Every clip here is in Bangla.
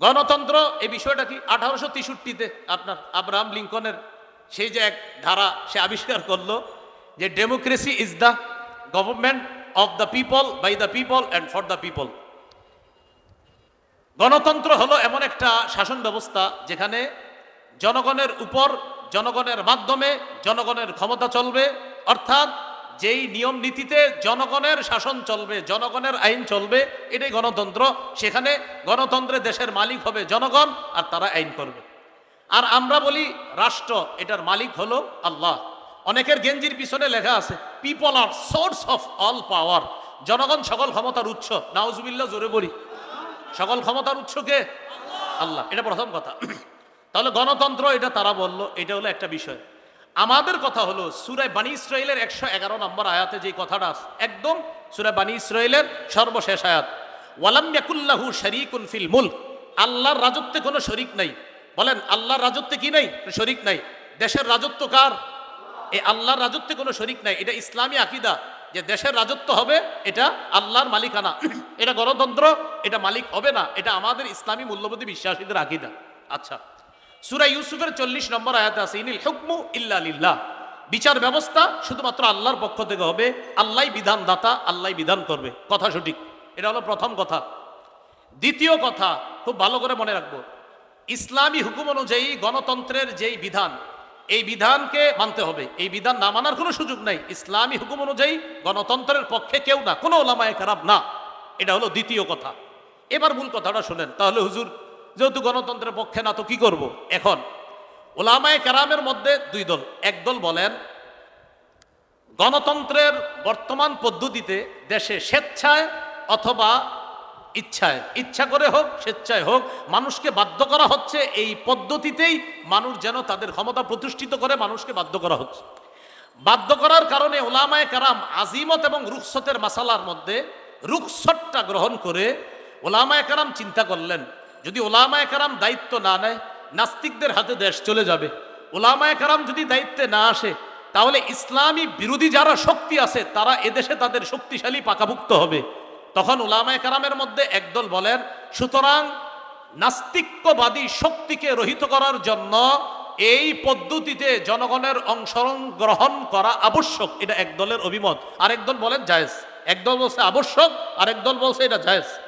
গণতন্ত্র, এই বিষয়টা কি আঠারোশো তেষট্টিতে আপনার আব্রাহাম লিঙ্কনের সেই যে এক ধারা সে আবিষ্কার করল যে democracy is the government of the people by the people and for the people গণতন্ত্র হলো এমন একটা শাসন ব্যবস্থা যেখানে জনগণের উপর, জনগণের মাধ্যমে জনগণের ক্ষমতা চলবে, অর্থাৎ যেই নিয়ম নীতিতে জনগণের শাসন চলবে, জনগণের আইন চলবে, এটাই গণতন্ত্র। সেখানে গণতন্ত্রে দেশের মালিক হবে জনগণ আর তারা আইন করবে। আর আমরা বলি রাষ্ট্র, এটার মালিক হলো আল্লাহ। অনেকের গেঞ্জির পিছনে লেখা আছে people are source of all power জনগণ সকল ক্ষমতার উৎস। নাউজুবিল্লাহ, জোরে বলি। সকল ক্ষমতার উৎস কে? আল্লাহ। এটা প্রথম কথা। তাহলে গণতন্ত্র, এটা তারা বলল, এটা হলো একটা বিষয়। আমাদের কথা হলো, সুরায় বানী ইসরায়েলের একশো এগারো নম্বর আয়াতে যে কথাটা একদম সুরায় বানী ইসরায়েলের সর্বশেষ আয়াত। ওয়ালাম ইয়াকুল্লাহু শরীকুন ফিল আল্লাহর রাজত্বে কোনো শরিক নাই। বলেন, আল্লাহর রাজত্বে কি নাই? শরিক নাই। দেশের রাজত্ব কার? এই আল্লাহর রাজত্বে কোনো শরিক নাই। এটা ইসলামী আকিদা যে দেশের রাজত্ব হবে, এটা আল্লাহর মালিকানা। এটা গণতন্ত্র, এটা মালিক হবে না। এটা আমাদের ইসলামী মূল্যবোধী বিশ্বাসীদের আকিদা। আচ্ছা সুরা ইউসুফের চল্লিশ নম্বর আয়াতে আছে, ইনিল হুকমু ইল্লা লিল্লাহ। বিচার ব্যবস্থা শুধুমাত্র আল্লাহর পক্ষ থেকে হবে, আল্লাহ বিধান দাতা আল্লাহ বিধান করবে। কথা সঠিক। এটা হলো প্রথম কথা। দ্বিতীয় কথা, খুব ভালো করে মনে রাখব, ইসলামী হুকুম অনুযায়ী গণতন্ত্রের যেই বিধান, এই বিধানকে মানতে হবে। এই বিধান না মানার কোনো সুযোগ নাই। ইসলামী হুকুম অনুযায়ী গণতন্ত্রের পক্ষে কেউ না, কোনো ওলামায় খারাপ না। এটা হলো দ্বিতীয় কথা। এবার মূল কথাটা শোনেন। তাহলে হুজুর যেহেতু গণতন্ত্রের পক্ষে না, তো কি করব? এখন, ওলামায় কারামের মধ্যে দুই দল, এক দল বলেন, গণতন্ত্রের বর্তমান পদ্ধতিতে দেশে স্বেচ্ছায় অথবা ইচ্ছায়, ইচ্ছা করে হোক, স্বেচ্ছায় হোক, মানুষকে বাধ্য করা হচ্ছে, এই পদ্ধতিতেই মানুষ যেন তাদের ক্ষমতা প্রতিষ্ঠিত করে, মানুষকে বাধ্য করা হচ্ছে। বাধ্য করার কারণে ওলামায় কারাম আজিমত এবং রুখসতের মাসালার মধ্যে রুখসতটা গ্রহণ করে ওলামায় কারাম চিন্তা করলেন যদি ওলামায় কারাম দায়িত্ব না নেয়, নাস্তিকদের হাতে দেশ চলে যাবে। ওলামায় কারাম যদি দায়িত্বে না আসে, তাহলে ইসলামী বিরোধী যারা শক্তি আছে, তারা এদেশে তাদের শক্তিশালী পাকাভুক্ত হবে। তখন ওলামায় কারামের মধ্যে একদল বলেন, সুতরাং নাস্তিক্যবাদী শক্তিকে রহিত করার জন্য এই পদ্ধতিতে জনগণের অংশগ্রহণ গ্রহণ করা আবশ্যক। এটা এক দলের অভিমত। আরেক দল বলেন, জায়েজ। একদল বলছে, আবশ্যক। আরেক দল বলছে, এটা জায়েজ।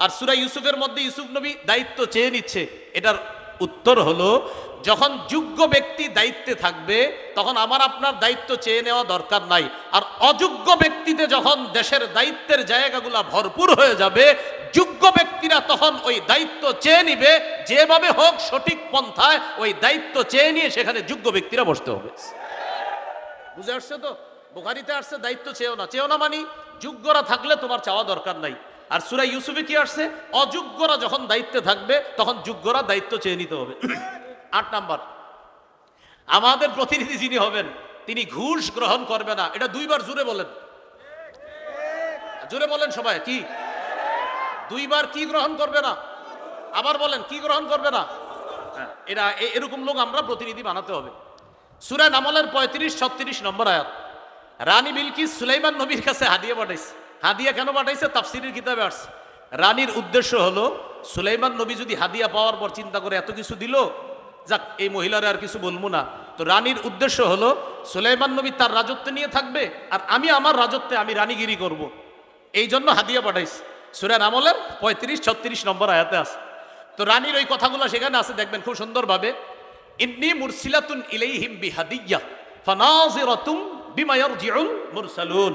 আর সুরা ইউসুফের মধ্যে ইউসুফ নবী দায়িত্ব চেয়ে নিচ্ছে। এটার উত্তর হলো, যখন যোগ্য ব্যক্তি দায়িত্বে থাকবে, তখন আমার আপনার দায়িত্ব চেয়ে নেওয়া দরকার নাই। আর অযোগ্য ব্যক্তিতে যখন দেশের দায়িত্বের জায়গাগুলা ভরপুর হয়ে যাবে, যোগ্য ব্যক্তিরা তখন ওই দায়িত্ব চেয়ে নিবে, যেভাবে হোক সঠিক পন্থায় ওই দায়িত্ব চেয়ে নিয়ে সেখানে যোগ্য ব্যক্তিরা বসতে হবে। বুঝে আসছে তো? বোখারিতে আসছে, দায়িত্ব চেয়েও না। চেয়েও না মানি যোগ্যরা থাকলে তোমার চাওয়া দরকার নাই। আর সুরা ইউসুফে কি আসছে? অযোগ্যরা যখন দায়িত্বে থাকবে তখন যোগ্যরা দায়িত্ব চেয়ে নিতে হবে। আট নাম্বার। আমাদের প্রতিনিধি যিনি হবেন তিনি ঘুষ গ্রহণ করবে না। এটা দুইবার জুড়ে বলেন। জোরে বলেন সবাই কি? দুইবার কি গ্রহণ করবে না? আবার বলেন কি গ্রহণ করবে না? হ্যাঁ, এরা এরকম লোক আমরা প্রতিনিধি বানাতে হবে। সুরা নামলের পঁয়ত্রিশ ছত্রিশ নম্বর আয়াত। রানী বিলকিস সুলাইমান নবীর কাছে হাদিয়া পাঠাইছে। হাদিয়া কেন পাঠাইছে? তাফসিরের কিতাবে আসছে। রানীর উদ্দেশ্য হলো, সুলাইমান নবী যদি হাদিয়া পাওয়ার পর চিন্তা করে এত কিছু দিল, যাক, এই মহিলারা আর কিছু বলব না। তো রানীর উদ্দেশ্য হলো, সুলাইমান নবী তার রাজত্ব নিয়ে থাকবে, আর আমি আমার রাজত্বে আমি রানীগিরি করব। এই জন্য হাদিয়া পাঠাইছে। সুরেন আমলের পঁয়ত্রিশ, ছত্রিশ নম্বর আয়াতে আছে। তো রানীর ওই কথাগুলো সেখানে আছে, দেখবেন খুব সুন্দরভাবে। ইন্নি মুরসিলাতুন ইলাইহিম বিহাদিয়া, ফানাজিরাতুম বিমা ইয়ারজিউল মুরসালুন।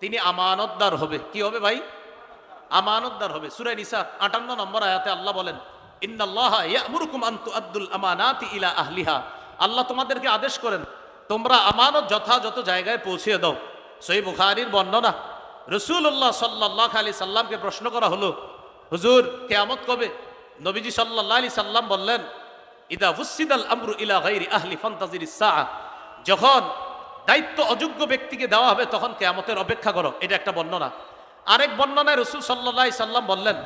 তিনি আমানতদার হবে। কি হবে ভাই? আমানতদার হবে। সুরাই নিসা আটান্ন নম্বর আয়াতে আল্লাহ বলেন ইলা আহলিহা। আল্লাহ তোমাদেরকে আদেশ করেন, তোমরা আমানত যথাযথ জায়গায় পৌঁছে দাও। সই বুখারীর বর্ণনা রসুল্লাহ সাল্লাহ আলি সাল্লামকে প্রশ্ন করা হলো, হুজুর, কেয়ামত কবে? নবীজি সাল্লাহ আলি সাল্লাম বললেন, ইদা ফুসিদাল আমরু ইলা গাইরি আহলি ফান্তাজির যখন দায়িত্ব অযোগ্য ব্যক্তিকে দেওয়া হবে, তখন কেয়ামতের অপেক্ষা করো। এটা একটা বর্ণনা। আরেক বর্ণনায় রসুল সাল্লাহ সাল্লাম বললেন,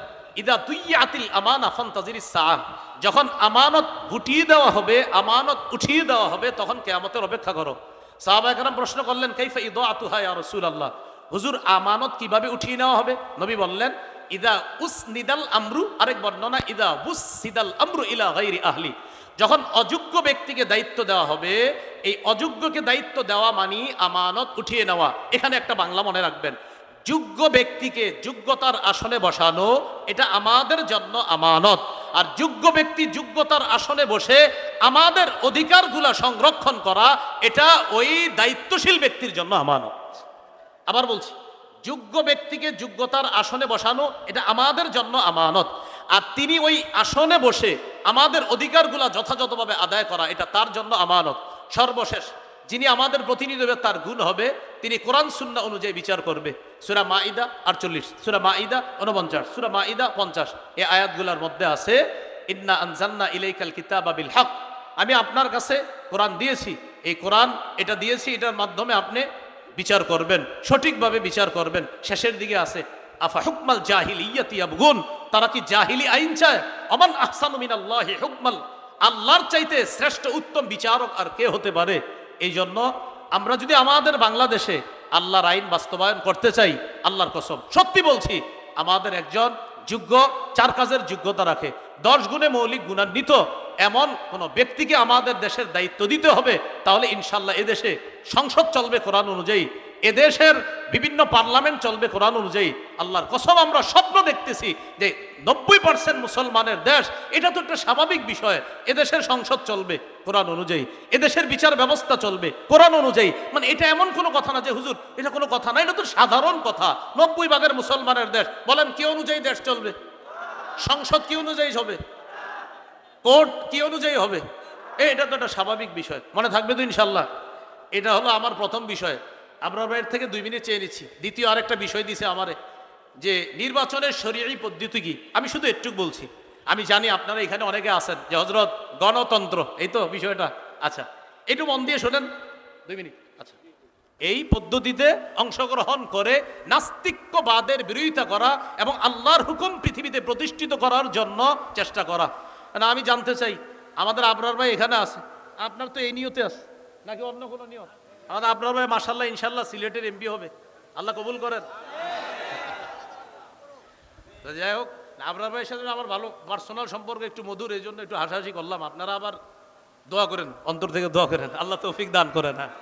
ইদা তুইয়া আতিল আমানা ফান্তাজির সাআ যখন আমানত গুটিয়ে দেওয়া হবে, আমানত উঠিয়ে দেওয়া হবে, তখন কেয়ামতের অপেক্ষা করো। সাহাবা একরাম প্রশ্ন করলেন, কাইফা ইদা আতুহা ইয়া রসুল আল্লাহ হুজুর, আমানত কীভাবে উঠিয়ে নেওয়া হবে? নবী বললেন, ইদা উস নিদাল আমরু। আরেক বর্ণনা, ইদা বুস সিদাল আমরু ইলা গাইরি আহলি। যখন অযোগ্য ব্যক্তিকে দায়িত্ব দেওয়া হবে, এই অযোগ্যকে দায়িত্ব দেওয়া মানি আমানত উঠিয়ে নেওয়া। এখানে একটা বাংলা মনে রাখবেন। যোগ্য ব্যক্তিকে যোগ্যতার আসনে বসানো, এটা আমাদের জন্য আমানত। আর যোগ্য ব্যক্তি যোগ্যতার আসনে বসে আমাদের অধিকারগুলা সংরক্ষণ করা, এটা ওই দায়িত্বশীল ব্যক্তির জন্য আমানত। আবার বলছি, যোগ্য ব্যক্তিকে যোগ্যতার আসনে বসানো, এটা আমাদের জন্য আমানত। আর তিনি ওই আসনে বসে আমাদের অধিকারগুলা যথাযথভাবে আদায় করা, এটা তার জন্য আমানত। সর্বশেষ, যিনি আমাদের প্রতিনিধি তার গুণ হবে। তিনি কোরআন, সুন্না অনুযায়ী বিচার করবে। সুরা মাইদা আটচল্লিশ, সুরা মাইদা উনপঞ্চাশ সুরা মাইদা পঞ্চাশ। এই আয়াতগুলোর মধ্যে আছে, ইন্না আনজান্না ইলাইকাল কিতাব বিল হক। আমি আপনার কাছে কোরআন দিয়েছি। এই কোরআন এটা দিয়েছি, এটার মাধ্যমে আপনি বিচার করবেন, সঠিকভাবে বিচার করবেন। শেষের দিকে আছে, আফা হুকমাল জাহিল ইয়াতিয়াবগুন তারা কি জাহিলি আইন চায়? অমান আহসানু মিনাল্লাহি হুকমাল আল্লাহর চাইতে শ্রেষ্ঠ উত্তম বিচারক আর কে হতে পারে? এই জন্য আমরা যদি আমাদের বাংলাদেশে আল্লাহর আইন বাস্তবায়ন করতে চাই, আল্লাহর কসম। সত্যি বলছি, আমাদের একজন যোগ্য, চার কাজের যোগ্যতা রাখে। দশ গুণে মৌলিক গুণান্বিত এমন কোনো ব্যক্তিকে আমাদের দেশের দায়িত্ব দিতে হবে, তাহলে ইনশাল্লাহ এদেশে সংসদ চলবে কোরআন অনুযায়ী। এদেশের বিভিন্ন পার্লামেন্ট চলবে কোরআন অনুযায়ী। আল্লাহর কসম, আমরা স্বপ্ন দেখতেছি যে নব্বই পার্সেন্ট মুসলমানের দেশ, এটা তো একটা স্বাভাবিক বিষয়, এদেশের সংসদ চলবে কোরআন অনুযায়ী, এদেশের বিচার ব্যবস্থা চলবে কোরআন অনুযায়ী। মানে এটা এমন কোনো কথা না যে, হুজুর, এটা কোনো কথা না, এটা তো সাধারণ কথা। নব্বই ভাগের মুসলমানের দেশ, বলেন কি অনুযায়ী দেশ চলবে? সংসদ কি অনুযায়ী হবে? কোর্ট কি অনুযায়ী হবে? এটা তো একটা স্বাভাবিক বিষয়। মনে থাকবে তো ইনশাল্লাহ। এটা হলো আমার প্রথম বিষয়। আপনার বাইরের থেকে দুই মিনিট চেয়ে নিচ্ছি। দ্বিতীয় আরেকটা বিষয় দিছে আমারে, যে নির্বাচনের শরীরী পদ্ধতি কি? আমি শুধু একটু বলছি। আমি জানি আপনারা এখানে অনেকে আছেন যে হজরত গণতন্ত্র, এই তো বিষয়টা। আচ্ছা একটু মন দিয়ে শোনেন। দুই মিনিট। আচ্ছা। এই পদ্ধতিতে অংশগ্রহণ করে নাস্তিক্যবাদের বিরোধিতা করা এবং আল্লাহর হুকুম পৃথিবীতে প্রতিষ্ঠিত করার জন্য চেষ্টা করা। না, আমি জানতে চাই, আমাদের আবরার ভাই এখানে আছে? আপনার তো এই নিয়তে আছে, নাকি অন্য কোনো নিয়ত? আমাদের আবরার ভাই মাসাল্লাহ ইনশাল্লাহ সিলেটের এমপি হবে। আল্লাহ কবুল করেন। যাই হোক আবরার ভাইয়ের সাথে আমার ভালো পার্সোনাল সম্পর্ক একটু মধুর, এই জন্য একটু হাসাহাসি করলাম। আপনারা আবার দোয়া করেন, অন্তর থেকে দোয়া করেন। আল্লাহ তৌফিক দান করেন হ্যাঁ।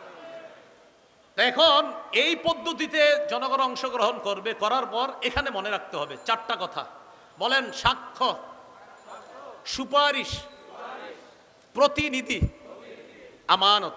এখন এই পদ্ধতিতে জনগণ অংশগ্রহণ করবে, করার পর এখানে মনে রাখতে হবে চারটা কথা। বলেন, সাক্ষ্য, সুপারিশ, প্রতিনিধি, আমানত।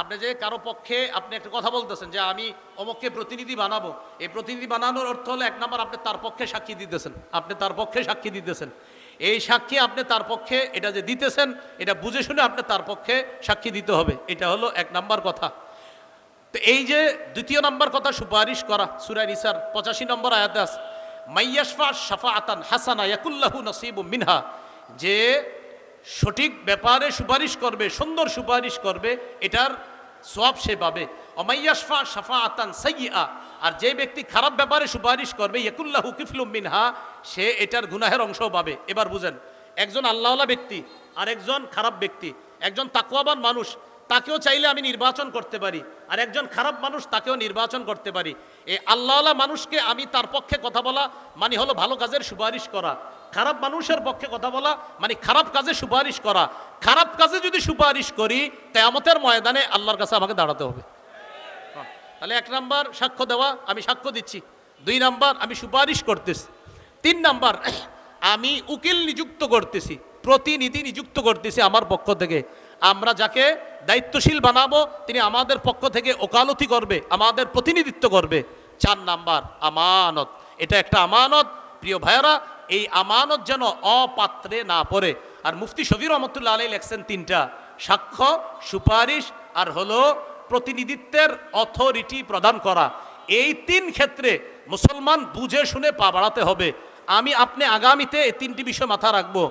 আপনি যে কারও পক্ষে আপনি একটা কথা বলতেছেন যে আমি অমুককে প্রতিনিধি বানাবো, এই প্রতিনিধি বানানোর অর্থ হলো এক নম্বর আপনি তার পক্ষে সাক্ষী দিতেছেন, আপনি তার পক্ষে সাক্ষী দিতেছেন। এই সাক্ষী আপনি তার পক্ষে, এটা যে দিতেছেন, এটা বুঝে শুনে আপনি তার পক্ষে সাক্ষী দিতে হবে, এটা হলো এক নাম্বার কথা। তো এই যে দ্বিতীয় নাম্বার কথা সুপারিশ করা সুরাই নিসার পঁচাশি নম্বর আয়াতে আছে, মাইয়াশফা শাফা আতান হাসানা ইয়াকুল্লাহু নসিবু মিনহা যে সঠিক ব্যাপারে সুপারিশ করবে, সুন্দর সুপারিশ করবে, এটার সব সে পাবে। অমাইয়াশফা সাফা আতান সাইয়া আর যে ব্যক্তি খারাপ ব্যাপারে সুপারিশ করবে, ইয়কুল্লাহু কিফলুম মিনহা, সে এটার গুনাহের অংশও পাবে। এবার বুঝেন, একজন আল্লাহওয়ালা ব্যক্তি আর একজন খারাপ ব্যক্তি, একজন তাকুয়াবান মানুষ তাকেও চাইলে আমি নির্বাচন করতে পারি। আর একজন খারাপ মানুষ তাকেও নির্বাচন করতে পারি। এই আল্লাহওয়ালা মানুষকে আমি তার পক্ষে কথা বলা মানে হলো ভালো কাজের সুপারিশ করা। খারাপ মানুষের পক্ষে কথা বলা মানে খারাপ কাজে সুপারিশ করা। খারাপ কাজে যদি সুপারিশ করি তেয়ামতের ময়দানে আল্লাহর কাছে আমাকে দাঁড়াতে হবে। হ্যাঁ, তাহলে এক নাম্বার সাক্ষ্য দেওয়া আমি সাক্ষ্য দিচ্ছি। দুই নাম্বার আমি সুপারিশ করতেছি। তিন নাম্বার আমি উকিল নিযুক্ত করতেছি। প্রতিনিধি নিযুক্ত করতেছি আমার পক্ষ থেকে। আমরা যাকে দায়িত্বশীল বানাবো, তিনি আমাদের পক্ষ থেকে ওকালতি করবে, আমাদের প্রতিনিধিত্ব করবে। চার নাম্বার, আমানত। এটা একটা আমানত। প্রিয় ভাইয়েরা, এই আমানত যেন অপাত্রে না পড়ে। আর মুফতি শফির রহমতুল্লাহ আলী লেখছেন তিনটা। সাক্ষ্য, সুপারিশ আর হলো প্রতিনিধিত্বের অথরিটি প্রদান করা। এই তিন ক্ষেত্রে মুসলমান বুঝে শুনে পা বাড়াতে হবে। আমি আপনি আগামীতে এই তিনটি বিষয় মাথা রাখব।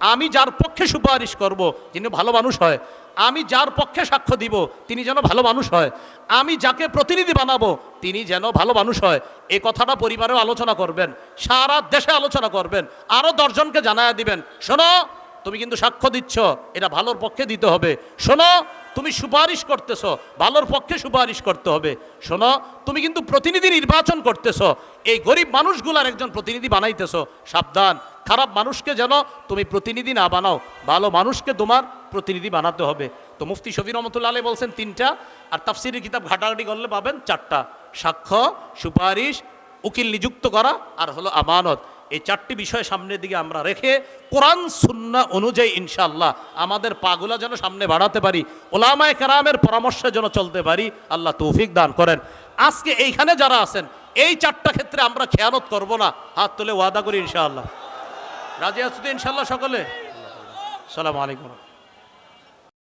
আমি যার পক্ষে সুপারিশ করব, যিনি ভালো মানুষ হয়, আমি যার পক্ষে সাক্ষ্য দিব, তিনি যেন ভালো মানুষ হয়, আমি যাকে প্রতিনিধি বানাবো, তিনি যেন ভালো মানুষ হয়। এ কথাটা পরিবারেও আলোচনা করবেন, সারা দেশে আলোচনা করবেন আরও দশজনকে জানায় দিবেন, শোনো, তুমি কিন্তু সাক্ষ্য দিচ্ছ, এটা ভালোর পক্ষে দিতে হবে, শোনো তুমি সুপারিশ করতেছো, ভালোর পক্ষে সুপারিশ করতে হবে। শোনো, তুমি কিন্তু প্রতিনিধি নির্বাচন করতেছো। এই গরিব মানুষগুলার একজন প্রতিনিধি বানাইতেছো। সাবধান, খারাপ মানুষকে যেন তুমি প্রতিনিধি না বানাও। ভালো মানুষকে তোমার প্রতিনিধি বানাতে হবে। তো মুফতি শফির রহমতুল্লাহ আলী বলছেন তিনটা, আর তাফসিরের কিতাব ঘাটাঘাটি করলে পাবেন চারটা। সাক্ষ্য, সুপারিশ, উকিল নিযুক্ত করা, আর হলো আমানত। এই চারটি বিষয় সামনের দিকে আমরা রেখে কোরআন, সুন্না অনুযায়ী ইনশাআল্লাহ আমাদের পাগুলা যেন সামনে বাড়াতে পারি, ওলামায় কারামের পরামর্শে যেন চলতে পারি, আল্লাহ তৌফিক দান করেন। আজকে এইখানে যারা আছেন, এই চারটা ক্ষেত্রে আমরা খেয়ানত করব না। হাত তুলে ওয়াদা করি ইনশাআল্লাহ। রাজি আসুদ ইনশাল্লাহ সকলে? সালাম আলাইকুম।